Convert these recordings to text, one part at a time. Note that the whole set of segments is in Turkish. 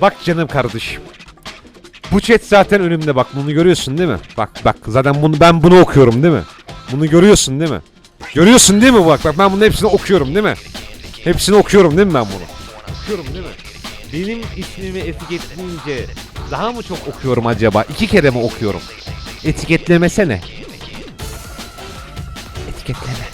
Bak canım kardeşim. Bu chat zaten önümde bak bunu görüyorsun değil mi? Bak bak zaten bunu ben bunu okuyorum değil mi? Bunu görüyorsun değil mi? Görüyorsun değil mi bak bak ben bunun hepsini okuyorum değil mi? Hepsini okuyorum değil mi ben bunu? Okuyorum değil mi? Benim ismimi etiketleyince daha mı çok okuyorum acaba? İki kere mi okuyorum? Etiketlemesene. Etiketleme.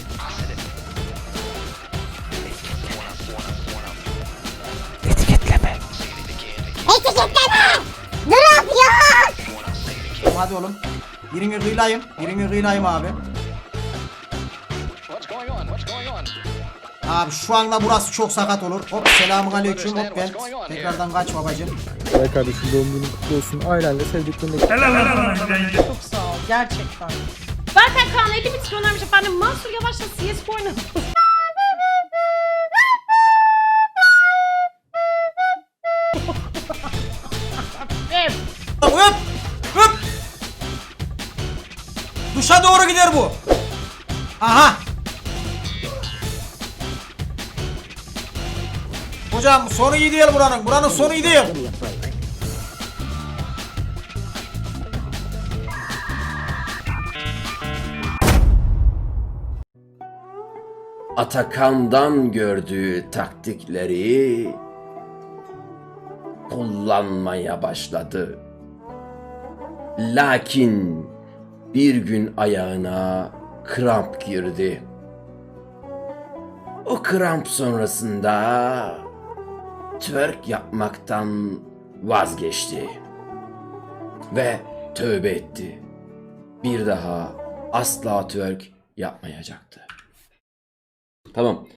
Hadi oğlum. Birini kıyılayım. Birini kıyılayım abi. Abi şu anda burası çok sakat olur. Hop selamun aleyküm. Hop ben tekrardan kaç babacım. Ay kardeşim doğum günün kutlu olsun. Ailenle sevdiklerinle Çok sağ ol gerçekten. Berkay Kaan 50 bin göndermiş efendim. Mansur Yavaş'la CSGO oynadı. Hop. Duşa doğru gider bu. Aha. Hocam sonu iyi değil buranın. Buranın sonu iyi değil. Atakan'dan gördüğü taktikleri kullanmaya başladı. Lakin bir gün ayağına kramp girdi. O kramp sonrasında twerk yapmaktan vazgeçti ve tövbe etti. Bir daha asla twerk yapmayacaktı. Tamam.